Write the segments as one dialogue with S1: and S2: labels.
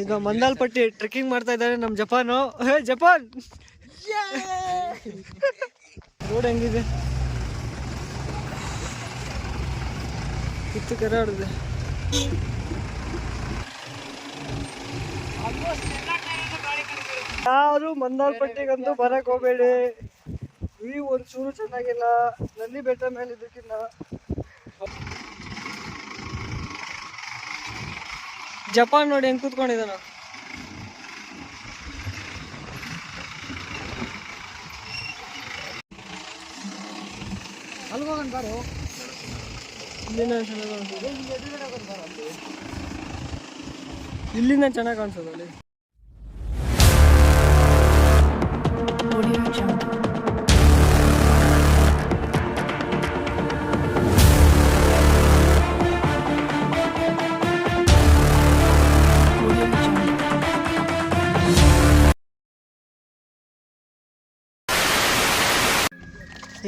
S1: ಈಗ ಮಂದಾಲ್ಪಟ್ಟಿ ಟ್ರೆಕ್ಕಿಂಗ್ ಮಾಡ್ತಾ ಇದ್ದಾರೆ ನಮ್ಮ ಜಪಾನು. ಹೇ, ಜಪಾನ್! ರೋಡ್ ಹೆಂಗಿದೆ? ಕಿತ್ತು ಕರೆ ಹೊಡೆದಿದೆ ಯಾರು ಮಂದಾಲ್ಪಟ್ಟಿಗಂತೂ ಬರಕ್ ಹೋಗ್ಬೇಡಿ. ವ್ಯೂ ಒಂಚೂರು ಚೆನ್ನಾಗಿಲ್ಲ. ನಲ್ಲಿ ಬೆಟ್ಟ ಮೇಲೆ ಇದಕ್ಕಿನ್ನ ಜಪಾನ್ ನೋಡಿ ಹೆಂಗ್ ಕೂತ್ಕೊಂಡಿದ್ದಾನ. ಇಲ್ಲಿಂದ ಚೆನ್ನಾಗಿ ಕಾಣಿಸೋದು ಅಲ್ಲಿ.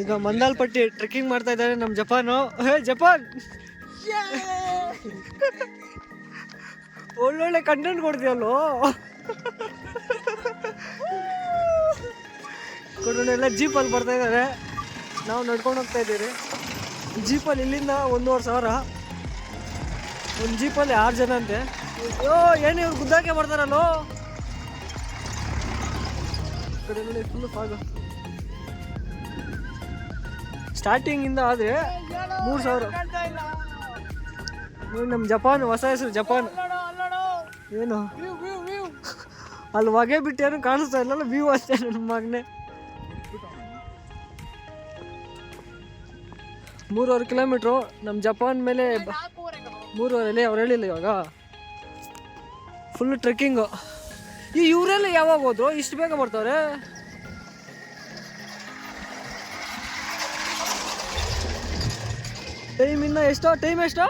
S1: ಈಗ ಮಂದಾಲ್ಪಟ್ಟಿ ಟ್ರೆಕ್ಕಿಂಗ್ ಮಾಡ್ತಾ ಇದ್ದಾರೆ ನಮ್ಮ ಜಪಾನು. ಹೇ, ಜಪಾನ್! ಒಳ್ಳೊಳ್ಳೆ ಕಂಟೆಂಟ್ ಕೊಡ್ತೀಯಲ್ಲೋ? ಎಲ್ಲ ಜೀಪಲ್ಲಿ ಬರ್ತಾ ಇದ್ದಾರೆ. ನಾವು ನಡ್ಕೊಂಡು ಹೋಗ್ತಾ ಇದ್ದೀರಿ. ಜೀಪಲ್ಲಿ ಇಲ್ಲಿಂದ ಒಂದೂವರೆ ಸಾವಿರ. ಒಂದು ಜೀಪಲ್ಲಿ ಆರು ಜನ ಅಂತೆ. ಅಯ್ಯೋ, ಏನು ಇವ್ರು ಗುದ್ದಾಕೆ ಬರ್ತಾರಲ್ಲೋ? ಕಡೆ ಫುಲ್ ಫಾಗು ಸ್ಟಾರ್ಟಿಂಗ್ ಇಂದ ಆದ್ರೆ ಮೂರು ಸಾವಿರ. ನಮ್ ನಮ್ಮ ಜಪಾನ್, ಹೊಸ ಹೆಸರು ಜಪಾನ್. ಏನು? ಅಲ್ಲಿ ಹೊಗೆ ಬಿಟ್ಟು ಏನು ಕಾಣಿಸ್ತಾ ಇಲ್ಲ ವ್ಯೂ ಅಷ್ಟೇ ನಮ್ಮ ಮಗನೆ. ಮೂರುವರೆ ಕಿಲೋಮೀಟ್ರು ನಮ್ಮ ಜಪಾನ್ ಮೇಲೆ ಮೂರುವರೆಲಿ ಅವ್ರು ಹೇಳಿಲ್ಲ ಇವಾಗ. ಫುಲ್ ಟ್ರೆಕ್ಕಿಂಗು ಈ ಇವರೆಲ್ಲ ಯಾವಾಗ ಹೋದ್ರು? ಇಷ್ಟು ಬೇಗ ಬರ್ತಾವ್ರೆ ಟೈಮ್ ಇನ್ನ ಎಷ್ಟೋ? ಟೈಮ್ ಎಷ್ಟೋ?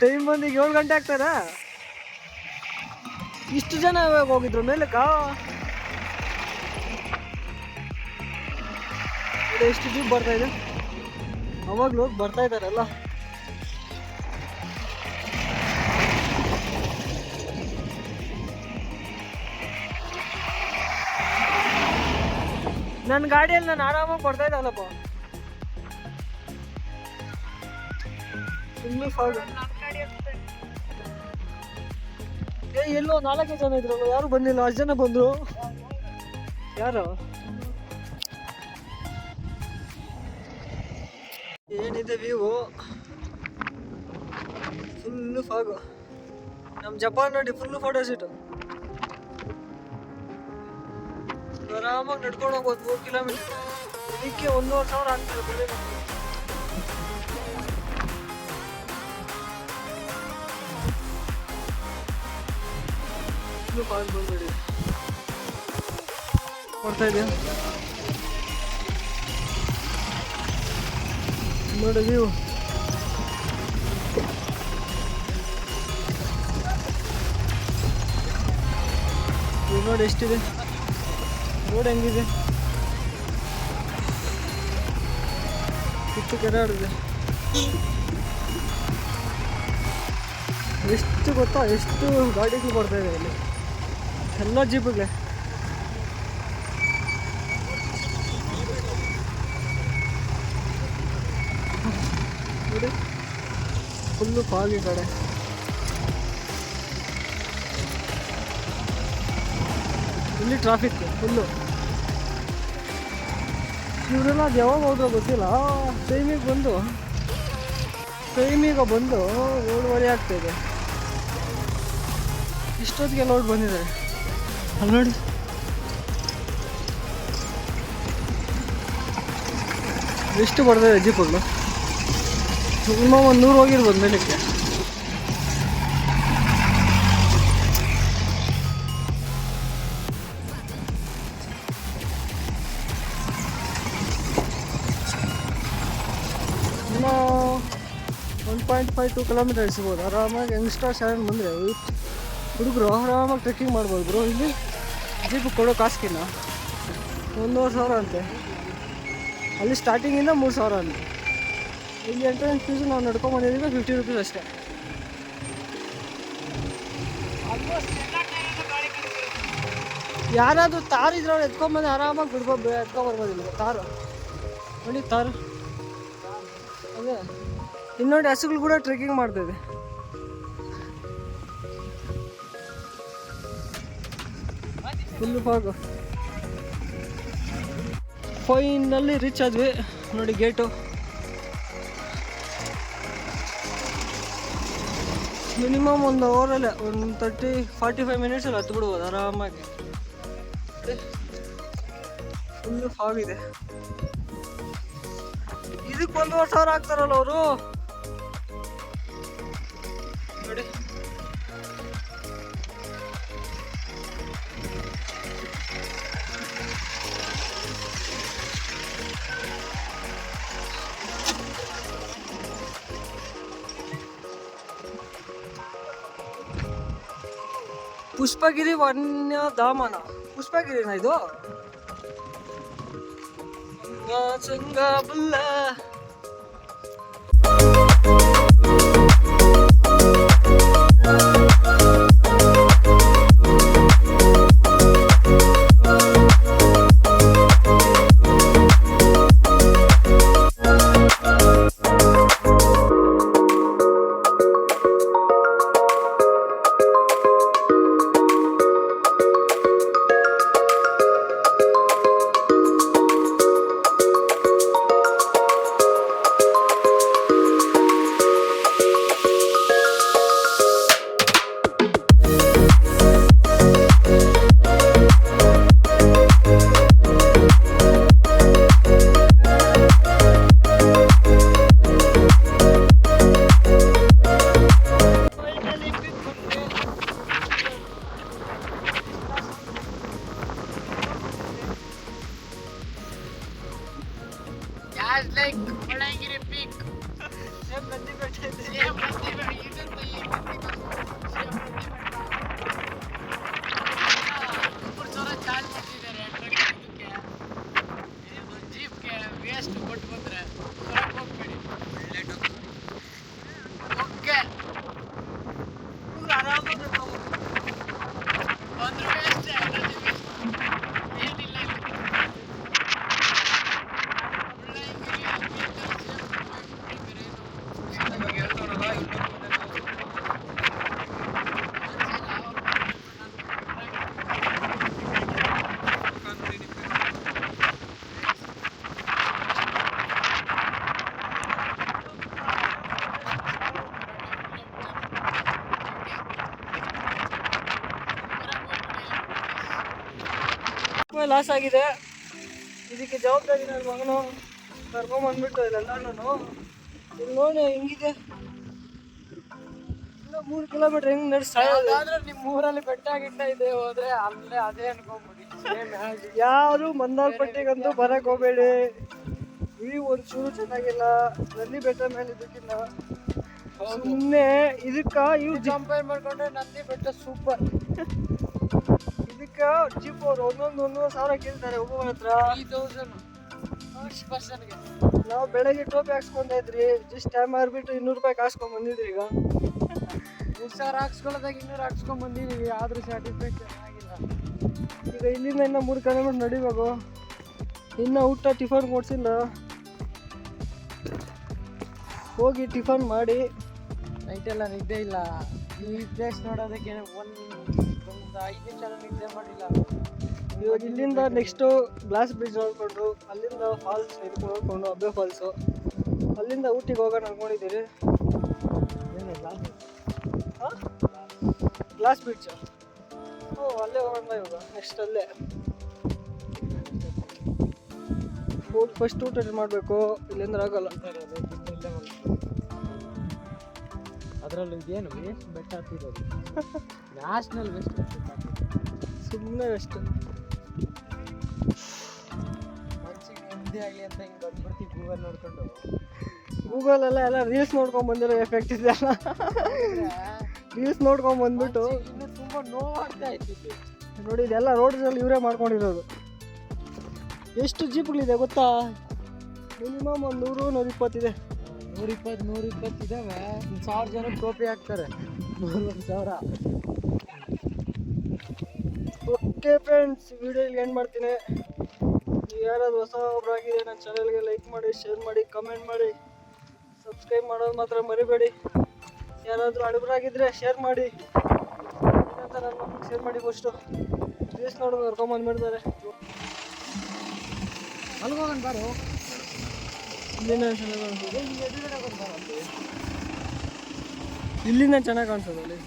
S1: ಟೈಮ್ ಬಂದಿಗೆ ಏಳು ಗಂಟೆ ಆಗ್ತದ? ಇಷ್ಟು ಜನ ಹೋಗಿದ್ರು ಮೇಲಕ್ಕ? ಎಷ್ಟು ಜೀಪ್ ಬರ್ತಾ ಇದೆ ಅವಾಗ್ಲೂ ಬರ್ತಾ ಇದಾರಲ್ಲ ನನ್ನ ಗಾಡಿಯಲ್ಲಿ ನಾನು ಆರಾಮಾಗಿ ಬರ್ತಾ ಇದ್ದಾವಲ್ಲಪ್ಪ ಫಾಗ್ ಏ, ಎಲ್ಲೋ ನಾಲ್ಕೇ ಜನ ಇದ್ರಲ್ಲ, ಯಾರು ಬಂದಿಲ್ಲ? ಅಷ್ಟು ಜನ ಬಂದ್ರು. ಯಾರು? ಏನಿದೆ ವ್ಯೂ ಫುಲ್ಲು ಫಾಗು ನಮ್ಮ ಜಪಾನ್ ನೋಡಿ ಫುಲ್ಲು ಫೋಟೋ ಶೂಟು ಆರಾಮಾಗಿ ನಡ್ಕೊಂಡು ಹೋಗ್ಬೋದು ಮೂರು ಕಿಲೋಮೀಟರ್ ಇದಕ್ಕೆ ಒಂದೂವರೆ ಸಾವಿರ ಆಗ್ತದೆ ನಮ್ಗೆ. ಇನ್ನು ಬಂದ್ಬಿಡಿ. ಕೊಡ್ತಾ ಇದೆಯಾ? ನೋಡಿ ನೀವು. ನೋಡಿ ಎಷ್ಟಿದೆ? ರೋಡ್ ಹೆಂಗಿದೆ? ಕಿತ್ತು ಕೆರೆ ಆಡಿದೆ. ಎಷ್ಟು ಗೊತ್ತಾ? ಎಷ್ಟು ಗಾಡಿಗಳು ಬರ್ತಾ ಇದೆ ಇಲ್ಲಿ. ಎಲ್ಲ ಜೀಪ್ಗಳೇ. ನೋಡಿ. ಫುಲ್ಲು ಫಾಗಿ ಕಡೆ. ಇಲ್ಲಿ ಟ್ರಾಫಿಕ್ ಫುಲ್ಲು. ಇವರೆಲ್ಲ ಅದು ಯಾವಾಗ ಹೋದ್ರೋ ಗೊತ್ತಿಲ್ಲ. ಟೈಮಿಗೆ ಬಂದು. ಟೈಮಿಗೆ ಬಂದು ಏಳುವರೆ ಆಗ್ತಾಯಿದೆ ಇಷ್ಟೊತ್ತಿಗೆ ಲೋಡ್ ಬಂದಿದ್ದಾರೆ ಅಲ್ಲಿ ನೋಡಿ. ಎಷ್ಟು ಬರ್ತದೆ ಜೀಪುಗಳು ಮಿನಿಮಮ್ ಒಂದು ನೂರು ಹೋಗಿರ್ಬೋದು ಮೇಲಕ್ಕೆ. ಫೈವ್ ಟು ಕಿಲೋಮೀಟರ್ ಸಿಗ್ಬೋದು ಆರಾಮಾಗಿ ಯಂಗ್ಸ್ಟರ್ಸ್ ಯಾರು ಬಂದರೆ ಹುಡುಗರು ಆರಾಮಾಗಿ ಟ್ರೆಕ್ಕಿಂಗ್ ಮಾಡ್ಬೋದು ಬ್ರೋ ಇಲ್ಲಿ ಜೀಪ್ ಕೊಡೋ ಕಾಸ್ಕಿನ ಒಂದೂವರೆ ಸಾವಿರ ಅಂತೆ. ಅಲ್ಲಿ ಸ್ಟಾರ್ಟಿಂಗಿಂದ ಮೂರು ಸಾವಿರ ಅಂತೆ. ಇಲ್ಲಿ ಎಂಟ್ರೆನ್ಸ್ ಫೀಸು ನಾವು ನಡ್ಕೊಂಬಂದಿದ್ದೀವಿ ಫಿಫ್ಟಿ ರುಪೀಸ್ ಅಷ್ಟೇ. ಯಾರಾದರೂ ತಾರ್ ಇದ್ರೆ ಅವ್ರು ಎತ್ಕೊಂಬಂದು ಆರಾಮಾಗಿ ಬಿಡ್ಬೋದು ಎತ್ಕೊಂಬರ್ಬೋದಿಲ್ಲ ತಾರು ನೋಡಿ ತಾರು ಅದೇ. ಇನ್ನು ನೋಡಿ ಹಸುಗಳು ಕೂಡ ಟ್ರೆಕ್ಕಿಂಗ್ ಮಾಡ್ತಿದೆ ಫುಲ್ ಫಾಗು ಫೈನಲ್ಲಿ ರೀಚ್ ಆದ್ವಿ. ನೋಡಿ ಗೇಟು ಮಿನಿಮಮ್ ಒಂದು ಅವರಲ್ಲೇ ಒಂದು ತರ್ಟಿ ಫಾರ್ಟಿ ಫೈವ್ ಮಿನಿಟ್ಸಲ್ಲಿ ಹತ್ತು ಬಿಡ್ಬೋದು ಆರಾಮಾಗಿ. ಫುಲ್ಲು ಫಾಗಿದೆ ಇದೆ. ಇದಕ್ಕೆ ಒಂದೂವರೆ ಸಾವಿರ ಆಗ್ತಾರಲ್ಲ ಅವರು. ಪುಷ್ಪಗಿರಿ ವನ್ಯಧಾಮನ ಪುಷ್ಪಗಿರಿನ ಇದು ಚಂಗ ಲಾಸ್ ಆಗಿದೆ. ಇದಕ್ಕೆ ಜವಾಬ್ದಾರಿ ನನ್ನ ಮಗನು. ಕರ್ಕೊಂಬಂದ್ಬಿಟ್ಟು ಇಲ್ಲೆಲ್ಲನೂ ಇಲ್ಲಿ ನೋಡಿ ಹೆಂಗಿದೆ. ಇಲ್ಲ ಮೂರು ಕಿಲೋಮೀಟರ್ ಹೆಂಗ್ ನಡೆಸ್ತಾ
S2: ಯಾವ್ದಾದ್ರೂ ನಿಮ್ಮ ಊರಲ್ಲಿ ಬೆಟ್ಟ ಗಿಟ್ಟ ಇದೆ ಹೋದ್ರೆ ಅಲ್ಲೇ ಅದೇ ಅನ್ಕೊಂಬಿಡಿ.
S1: ಯಾರು ಮಂದಾರ್ಪಟ್ಟಿಗಂತೂ ಬರಕ್ ಹೋಗ್ಬೇಡಿ. ವ್ಯೂ ಒಂಚೂರು ಚೆನ್ನಾಗಿಲ್ಲ. ನಂದಿ ಬೆಟ್ಟ ಮೇಲೆ ಇದಕ್ಕಿಂತ ಸುಮ್ಮನೆ ಇದಕ್ಕ ಇವ್
S2: ಕಂಪೇರ್ ಮಾಡ್ಕೊಂಡ್ರೆ ನಂದಿ ಬೆಟ್ಟ ಸೂಪರ್
S1: ಜೀಪ್ ಅವ್ರು ಒಂದೊಂದು ಒಂದೊಂದು ಸಾವಿರ ಕೇಳ್ತಾರೆ ಒಬ್ಬೊಬ್ಬರ ಹತ್ರ. ನಾವು ಬೆಳಗ್ಗೆ ಟೋಪಿ ಹಾಕ್ಸ್ಕೊಂತ ಇದ್ರಿ ಜಸ್ಟ್ ಟೈಮ್ ಮಾರ್ಬಿಟ್ಟು ಇನ್ನೂರು ರೂಪಾಯಿ ಹಾಕ್ಸ್ಕೊಂಡ್ ಬಂದಿದ್ರಿ ಈಗ.
S2: ಮೂರು ಸಾವಿರ ಹಾಕ್ಸ್ಕೊಳ್ಳೋದಾಗ ಇನ್ನೂರು ಹಾಕ್ಸ್ಕೊಂಡ್ ಬಂದಿದೀವಿ ಆದ್ರೂ ಸ್ಯಾಟಿಸ್ಫ್ಯಾಕ್ಷನ್ ಆಗಿಲ್ಲ.
S1: ಈಗ ಇಲ್ಲಿಂದ ಇನ್ನ ಮೂರು ಕಿಲೋಮೀಟರ್ ನಡಿಬೇಕು. ಇನ್ನ ಊಟ ಟಿಫನ್ ಕೊಡ್ಸಿಲ್ಲ. ಹೋಗಿ ಟಿಫನ್ ಮಾಡಿ.
S2: ನೈಟ್ ಎಲ್ಲ ನಿದ್ದೆ ಇಲ್ಲ. ಈ ಪ್ಲೇಸ್ ನೋಡೋದಕ್ಕೆ ಒಂದು ಒಂದು ಐದು ನಿಮಿಷ ನಿದ್ದೆ ಮಾಡಿಲ್ಲ
S1: ಇವಾಗ ಇಲ್ಲಿಂದ ನೆಕ್ಸ್ಟು ಗ್ಲಾಸ್ ಬ್ರಿಡ್ಜ್ ನೋಡ್ಕೊಂಡು ಅಲ್ಲಿಂದ ಫಾಲ್ಸ್ ಇದು ನೋಡ್ಕೊಂಡು ಅಬ್ಬೆ ಫಾಲ್ಸು ಅಲ್ಲಿಂದ ಊಟಿಗೆ ಹೋಗೋಣ ಅನ್ಕೊಂಡಿದ್ದೀರಿ ಗ್ಲಾಸ್ ಬ್ರಿಡ್ಜ್ ಓ ಅಲ್ಲೇ ಹೋಗೋಣ ಇವಾಗ. ನೆಕ್ಸ್ಟ್ ಅಲ್ಲೇ. ಊಟ ಫಸ್ಟ್ ಊಟ ಮಾಡಬೇಕು. ಇಲ್ಲಿಂದ ಆಗಲ್ಲ.
S2: ಅದರಲ್ಲೂ ಇದೇನು ಬೆಟ್ಟ ಹತ್ತಿರೋದು? ನ್ಯಾಷನಲ್ ವೆಸ್ಟ್
S1: ಸುಮ್ಮನೆ ವೆಸ್ಟ್
S2: ಮನ್ಸಿಗೆ ನೆಮ್ಮದಿ ಆಗಲಿ ಅಂತ ಹಿಂಗೆ ಬಂದ್ಬಿಡ್ತೀವಿ ಗೂಗಲ್ ನೋಡ್ಕೊಂಡು.
S1: ಗೂಗಲೆಲ್ಲ ಎಲ್ಲ ರೀಲ್ಸ್ ನೋಡ್ಕೊಂಡು ಬಂದಿರೋ ಎಫೆಕ್ಟ್ ಇದೆಯಲ್ಲ ರೀಲ್ಸ್ ನೋಡ್ಕೊಂಡು ಬಂದ್ಬಿಟ್ಟು
S2: ಇನ್ನೂ ತುಂಬ ನೋವಾಗ್ತಾ ಇತ್ತು
S1: ನೋಡಿ ಇದೆಲ್ಲ ರೋಡ್ಸಲ್ಲಿ ಇವರೇ ಮಾಡ್ಕೊಂಡಿರೋದು. ಎಷ್ಟು ಜೀಪ್ಗಳಿದೆ ಗೊತ್ತಾ? ಮಿನಿಮಮ್ ಒಂದು ನೂರು ನೂರ ಇಪ್ಪತ್ತಿದೆ
S2: ನೂರ ಇಪ್ಪತ್ತು ಇದ್ದಾವೆ ಒಂದು ಸಾವಿರ ಜನ ಟೋಪಿ ಹಾಕ್ತಾರೆ. ಮೂರುವರೆ ಸಾವಿರ.
S1: ಓಕೆ ಫ್ರೆಂಡ್ಸ್ ವಿಡಿಯೋ ಎಂಡ್ ಮಾಡ್ತೀನಿ. ಯಾರಾದ್ರು ಹೊಸ ಒಬ್ಬರಾಗಿದೆ ನನ್ನ ಚಾನಲ್ಗೆ ಲೈಕ್ ಮಾಡಿ ಶೇರ್ ಮಾಡಿ ಕಮೆಂಟ್ ಮಾಡಿ. ಸಬ್ಸ್ಕ್ರೈಬ್ ಮಾಡೋದು ಮಾತ್ರ ಮರಿಬೇಡಿ. ಯಾರಾದರೂ ಹಡುಗರಾಗಿದ್ದರೆ ಶೇರ್ ಮಾಡಿ. ಏನಂತ ನನ್ನ ಮಕ್ಕಳಿಗೆ ಶೇರ್ ಮಾಡಿ ಫಸ್ಟು ರೀಲ್ಸ್ ನೋಡೋದು ಕರ್ಕೊಂಬಂದು ಬಿಡ್ತಾರೆ
S2: ಅಲ್ಲಿಗೆ ಹೋಗೋಣ ಬಾರು.
S1: ಇಲ್ಲಿಂದ ಚೆನ್ನಾಗಿ ಕಾಣಿಸೋದು. ಚೆನ್ನಾಗಿ ಅಲ್ಲಿ.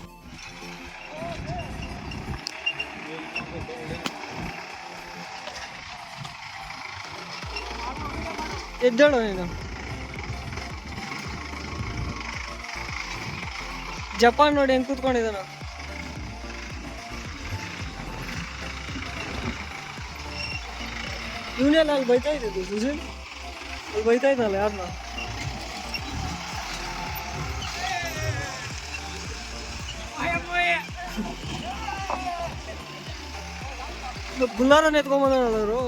S1: ಎದ್ದೇಳು ನೀನು ಜಪಾನ್ ನೋಡಿ ಹೆಂಗ್ ಕೂತ್ಕೊಂಡಿದ್ದಾನ. ಇವನೆಲ್ಲ ಅಲ್ಲಿ ಬೈತಾ ಇದ್ದಿದ್ದು ಸುಶೀಲ್ ಅಲ್ಲಿ ಬೈತಾ ಇದ್ದಲ್ಲ ಯಾರನ್ನ ಬುಲ್ಲಾರನ್ನ ಎತ್ಕೊಂಬಂದವರು